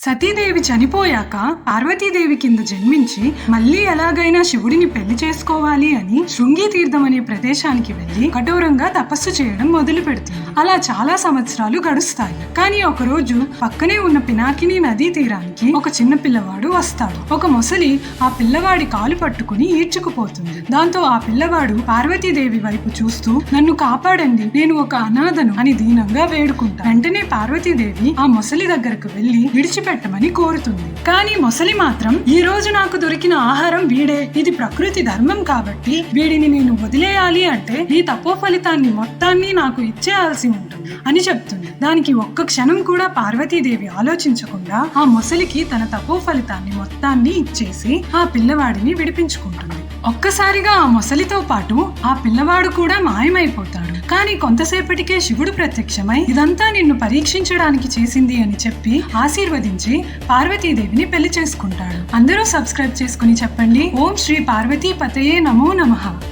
సతీదేవి చనిపోయాక పార్వతీదేవి కింద జన్మించి మళ్ళీ ఎలాగైనా శివుడిని పెళ్ళి చేసుకోవాలి అని శృంగి తీర్థం అనే ప్రదేశానికి వెళ్ళి కఠోరంగా తపస్సు చేయడం మొదలు పెడుతుంది అలా చాలా సంవత్సరాలు గడుస్తాయి. కానీ ఒక రోజు పక్కనే ఉన్న పినాకిని నదీ తీరానికి ఒక చిన్న పిల్లవాడు వస్తాడు. ఒక మొసలి ఆ పిల్లవాడి కాలు పట్టుకుని ఈడ్చుకుపోతుంది. దాంతో ఆ పిల్లవాడు పార్వతీదేవి వైపు చూస్తూ నన్ను కాపాడండి. నేను ఒక అనాథను అని దీనంగా వేడుకుంటా. వెంటనే పార్వతీదేవి ఆ మొసలి దగ్గరకు వెళ్ళి విడిచిపెట్టమని కోరుతుంది. కానీ మొసలి మాత్రం ఈ రోజు నాకు దొరికిన ఆహారం వీడే. ఇది ప్రకృతి ధర్మం కాబట్టి వీడిని నేను వదిలేయాలి అంటే ఈ తపో ఫలితాన్ని మొత్తాన్ని నాకు ఇచ్చేయాల్సి ఉంటుంది. అని చెప్తుంది. దానికి ఒక్క క్షణం కూడా పార్వతీదేవి ఆలోచించకుండా ఆ మొసలికి తన తపో ఫలితాన్ని మొత్తాన్ని ఇచ్చేసి ఆ పిల్లవాడిని విడిపించుకుంటుంది. ఒక్కసారిగా ఆ మొసలితో పాటు ఆ పిల్లవాడు కూడా మాయమైపోతాడు. కానీ కొంతసేపటికే శివుడు ప్రత్యక్షమై ఇదంతా నిన్ను పరీక్షించడానికి చేసింది అని చెప్పి ఆశీర్వదించి పార్వతీదేవిని పెళ్ళి చేసుకుంటాడు. అందరూ సబ్స్క్రైబ్ చేసుకుని చెప్పండి. ఓం శ్రీ పార్వతీ పతయే నమో నమః.